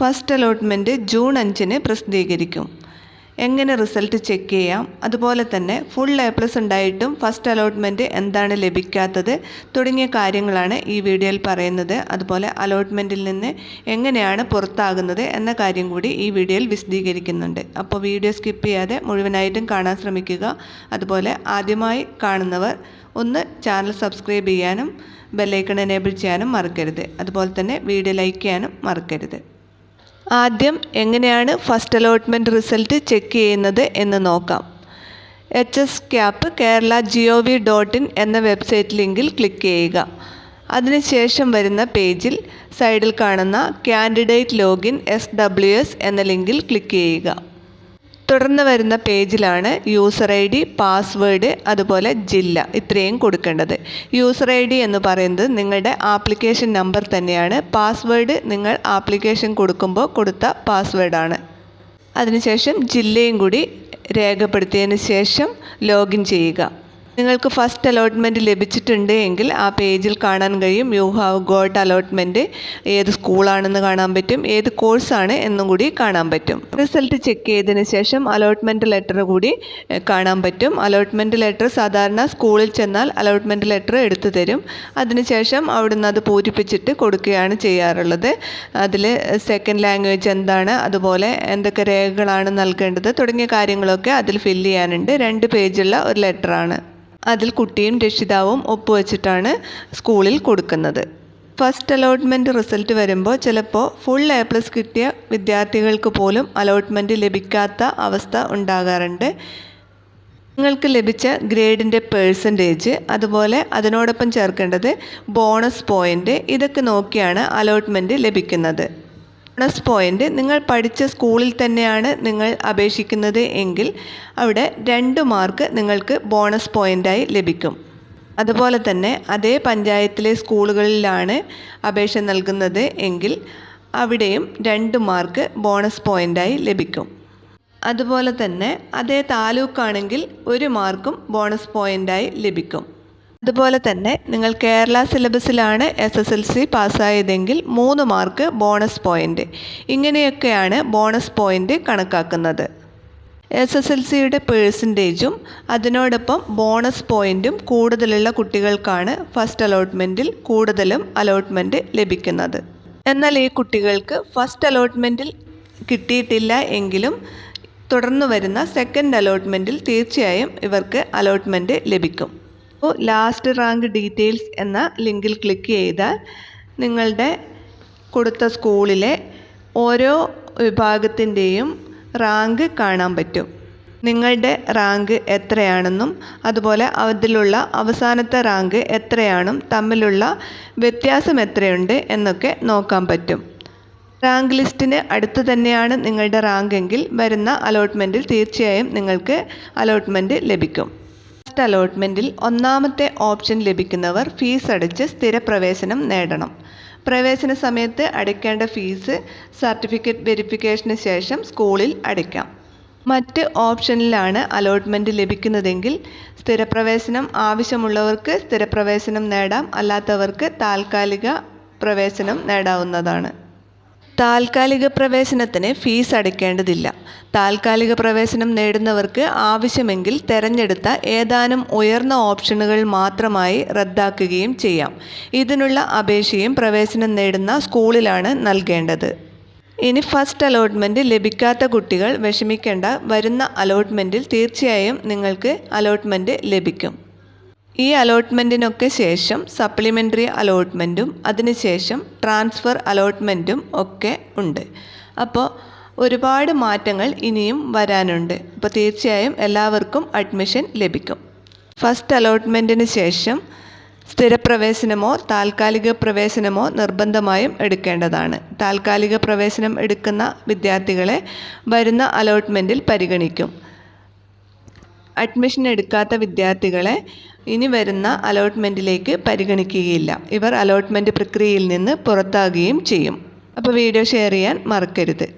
First allotment June അഞ്ചിന് പ്രസിദ്ധീകരിക്കും. എങ്ങനെ റിസൾട്ട് ചെക്ക് ചെയ്യാം? അതുപോലെ തന്നെ ഫുൾ എ പ്ലസ് ഉണ്ടായിട്ടും ഫസ്റ്റ് അലോട്ട്മെന്റ് എന്താണ് ലഭിക്കാത്തത് തുടങ്ങിയ കാര്യങ്ങളാണ് ഈ വീഡിയോയിൽ പറയുന്നത്. അതുപോലെ അലോട്ട്മെന്റിൽ നിന്ന് എങ്ങനെയാണ് പുറത്താകുന്നത് എന്ന കാര്യം കൂടി ഈ വീഡിയോയിൽ വിശദീകരിക്കുന്നുണ്ട്. അപ്പോൾ വീഡിയോ സ്കിപ്പ് ചെയ്യാതെ മുഴുവനായിട്ടും കാണാൻ ശ്രമിക്കുക. അതുപോലെ ആദ്യമായി കാണുന്നവർ ഒന്ന് ചാനൽ സബ്സ്ക്രൈബ് ചെയ്യാനും ബെല്ലൈക്കൺ എനേബിൾ ചെയ്യാനും മറക്കരുത്. അതുപോലെ തന്നെ വീഡിയോ ലൈക്ക് ചെയ്യാനും മറക്കരുത്. ആദ്യം എങ്ങനെയാണ് ഫസ്റ്റ് അലോട്ട്മെന്റ് റിസൾട്ട് ചെക്ക് ചെയ്യുന്നത് എന്ന് നോക്കാം. H S cap Kerala G O V dot in എന്ന വെബ്സൈറ്റ് ലിങ്കിൽ ക്ലിക്ക് ചെയ്യുക. അതിനുശേഷം വരുന്ന പേജിൽ സൈഡിൽ കാണുന്ന candidate login S W S എന്ന ലിങ്കിൽ ക്ലിക്ക് ചെയ്യുക. തുടർന്ന് വരുന്ന പേജിലാണ് യൂസർ ഐ ഡി പാസ്വേഡ് അതുപോലെ ജില്ല ഇത്രയും കൊടുക്കേണ്ടത്. യൂസർ ഐ ഡി എന്ന് പറയുന്നത് നിങ്ങളുടെ ആപ്ലിക്കേഷൻ നമ്പർ തന്നെയാണ്. പാസ്വേഡ് നിങ്ങൾ ആപ്ലിക്കേഷൻ കൊടുക്കുമ്പോൾ കൊടുത്ത പാസ്വേഡാണ് അതിനുശേഷം ജില്ലയും കൂടി രേഖപ്പെടുത്തിയതിന് ശേഷം ലോഗിൻ ചെയ്യുക. നിങ്ങൾക്ക് ഫസ്റ്റ് അലോട്ട്മെന്റ് ലഭിച്ചിട്ടുണ്ട് എങ്കിൽ ആ പേജിൽ കാണാൻ കഴിയും. യു ഹാവ് ഗോട്ട് അലോട്ട്മെന്റ് ഏത് സ്കൂളാണെന്ന് കാണാൻ പറ്റും. ഏത് കോഴ്സാണ് എന്നും കൂടി കാണാൻ പറ്റും. റിസൾട്ട് ചെക്ക് ചെയ്തതിന് ശേഷം അലോട്ട്മെന്റ് ലെറ്റർ കൂടി കാണാൻ പറ്റും. അലോട്ട്മെന്റ് ലെറ്റർ സാധാരണ സ്കൂളിൽ ചെന്നാൽ അലോട്ട്മെന്റ് ലെറ്റർ എടുത്തു തരും. അതിനുശേഷം അവിടുന്ന് അത് പൂരിപ്പിച്ചിട്ട് കൊടുക്കുകയാണ് ചെയ്യാറുള്ളത്. അതിൽ സെക്കൻഡ് ലാംഗ്വേജ് എന്താണ് അതുപോലെ എന്തൊക്കെ രേഖകളാണ് നൽകേണ്ടത് തുടങ്ങിയ കാര്യങ്ങളൊക്കെ അതിൽ ഫില്ല് ചെയ്യാനുണ്ട്. രണ്ട് പേജുള്ള ഒരു ലെറ്ററാണ് അതിൽ കുട്ടിയും രക്ഷിതാവും ഒപ്പുവെച്ചിട്ടാണ് സ്കൂളിൽ കൊടുക്കുന്നത്. ഫസ്റ്റ് അലോട്ട്മെന്റ് റിസൾട്ട് വരുമ്പോൾ ചിലപ്പോൾ ഫുൾ എ പ്ലസ് കിട്ടിയ വിദ്യാർത്ഥികൾക്ക് പോലും അലോട്ട്മെന്റ് ലഭിക്കാത്ത അവസ്ഥ ഉണ്ടാകാറുണ്ട്. നിങ്ങൾക്ക് ലഭിച്ച ഗ്രേഡിന്റെ പേഴ്സന്റേജ് അതുപോലെ അതിനോടൊപ്പം ചേർക്കേണ്ടത് ബോണസ് പോയിന്റ് ഇതൊക്കെ നോക്കിയാണ് അലോട്ട്മെന്റ് ലഭിക്കുന്നത്. ബോണസ് പോയിന്റ് നിങ്ങൾ പഠിച്ച സ്കൂളിൽ തന്നെയാണ് നിങ്ങൾ അപേക്ഷിക്കുന്നത് എങ്കിൽ അവിടെ രണ്ട് മാർക്ക് നിങ്ങൾക്ക് ബോണസ് പോയിന്റായി ലഭിക്കും. അതുപോലെ തന്നെ അതേ പഞ്ചായത്തിലെ സ്കൂളുകളിലാണ് അപേക്ഷ നൽകുന്നത് എങ്കിൽ അവിടെയും രണ്ട് മാർക്ക് ബോണസ് പോയിന്റായി ലഭിക്കും. അതുപോലെ തന്നെ അതേ താലൂക്കാണെങ്കിൽ ഒരു മാർക്കും ബോണസ് പോയിന്റായി ലഭിക്കും. അതുപോലെ തന്നെ നിങ്ങൾ കേരള സിലബസിലാണ് എസ് എസ് എൽ സി പാസ്സായതെങ്കിൽ മൂന്ന് മാർക്ക് ബോണസ് പോയിന്റ് ഇങ്ങനെയൊക്കെയാണ് ബോണസ് പോയിന്റ് കണക്കാക്കുന്നത്. എസ് എസ് എൽ സിയുടെ പേഴ്സന്റേജും അതിനോടൊപ്പം ബോണസ് പോയിന്റും കൂടുതലുള്ള കുട്ടികൾക്കാണ് ഫസ്റ്റ് അലോട്ട്മെന്റിൽ കൂടുതലും അലോട്ട്മെന്റ് ലഭിക്കുന്നത്. എന്നാൽ ഈ കുട്ടികൾക്ക് ഫസ്റ്റ് അലോട്ട്മെന്റിൽ കിട്ടിയിട്ടില്ല എങ്കിലും തുടർന്ന് വരുന്ന സെക്കൻഡ് അലോട്ട്മെന്റിൽ തീർച്ചയായും ഇവർക്ക് അലോട്ട്മെന്റ് ലഭിക്കും. അപ്പോൾ ലാസ്റ്റ് റാങ്ക് ഡീറ്റെയിൽസ് എന്ന ലിങ്കിൽ ക്ലിക്ക് ചെയ്താൽ നിങ്ങളുടെ കൊടുത്ത സ്കൂളിലെ ഓരോ വിഭാഗത്തിന്റെയും റാങ്ക് കാണാൻ പറ്റും. നിങ്ങളുടെ റാങ്ക് എത്രയാണെന്നും അതുപോലെ അതിലുള്ള അവസാനത്തെ റാങ്ക് എത്രയാണെന്നും തമ്മിലുള്ള വ്യത്യാസം എത്രയുണ്ട് എന്നൊക്കെ നോക്കാൻ പറ്റും. റാങ്ക് ലിസ്റ്റിന് അടുത്ത് തന്നെയാണ് നിങ്ങളുടെ റാങ്ക് എങ്കിൽ വരുന്ന അലോട്ട്മെന്റിൽ തീർച്ചയായും നിങ്ങൾക്ക് അലോട്ട്മെന്റ് ലഭിക്കും. ഫസ്റ്റ് അലോട്ട്മെന്റിൽ ഒന്നാമത്തെ ഓപ്ഷൻ ലഭിക്കുന്നവർ ഫീസ് അടച്ച് സ്ഥിരപ്രവേശനം നേടണം. പ്രവേശന സമയത്ത് അടയ്ക്കേണ്ട ഫീസ് സർട്ടിഫിക്കറ്റ് വെരിഫിക്കേഷന് ശേഷം സ്കൂളിൽ അടയ്ക്കാം. മറ്റ് ഓപ്ഷനിലാണ് അലോട്ട്മെന്റ് ലഭിക്കുന്നതെങ്കിൽ സ്ഥിരപ്രവേശനം ആവശ്യമുള്ളവർക്ക് സ്ഥിരപ്രവേശനം നേടാം അല്ലാത്തവർക്ക് താൽക്കാലിക പ്രവേശനം നേടാവുന്നതാണ്. താൽക്കാലിക പ്രവേശനത്തിന് ഫീസ് അടയ്ക്കേണ്ടതില്ല. താൽക്കാലിക പ്രവേശനം നേടുന്നവർക്ക് ആവശ്യമെങ്കിൽ തിരഞ്ഞെടുത്ത ഏതാനും ഉയർന്ന ഓപ്ഷനുകൾ മാത്രമായി റദ്ദാക്കുകയും ചെയ്യാം. ഇതിനുള്ള അപേക്ഷയും പ്രവേശനം നേടുന്ന സ്കൂളിലാണ് നൽകേണ്ടത്. ഇനി ഫസ്റ്റ് അലോട്ട്മെന്റ് ലഭിക്കാത്ത കുട്ടികൾ വിഷമിക്കേണ്ട വരുന്ന അലോട്ട്മെന്റിൽ തീർച്ചയായും നിങ്ങൾക്ക് അലോട്ട്മെന്റ് ലഭിക്കും. ഈ അലോട്ട്മെന്റിനൊക്കെ ശേഷം സപ്ലിമെന്ററി അലോട്ട്മെന്റും അതിനുശേഷം ട്രാൻസ്ഫർ അലോട്ട്മെന്റും ഒക്കെ ഉണ്ട്. അപ്പോൾ ഒരുപാട് മാറ്റങ്ങൾ ഇനിയും വരാനുണ്ട്. അപ്പോൾ തീർച്ചയായും എല്ലാവർക്കും അഡ്മിഷൻ ലഭിക്കും. ഫസ്റ്റ് അലോട്ട്മെന്റിന് ശേഷം സ്ഥിരപ്രവേശനമോ താൽക്കാലിക പ്രവേശനമോ നിർബന്ധമായും എടുക്കേണ്ടതാണ്. താൽക്കാലിക പ്രവേശനം എടുക്കുന്ന വിദ്യാർത്ഥികളെ വരുന്ന അലോട്ട്മെന്റിൽ പരിഗണിക്കും. അഡ്മിഷൻ എടുക്കാത്ത വിദ്യാർത്ഥികളെ ഇനി വരുന്ന അലോട്ട്മെന്റിലേക്ക് പരിഗണിക്കുകയില്ല. ഇവർ അലോട്ട്മെന്റ് പ്രക്രിയയിൽ നിന്ന് പുറത്താകുകയും ചെയ്യും. അപ്പോൾ വീഡിയോ ഷെയർ ചെയ്യാൻ മറക്കരുത്.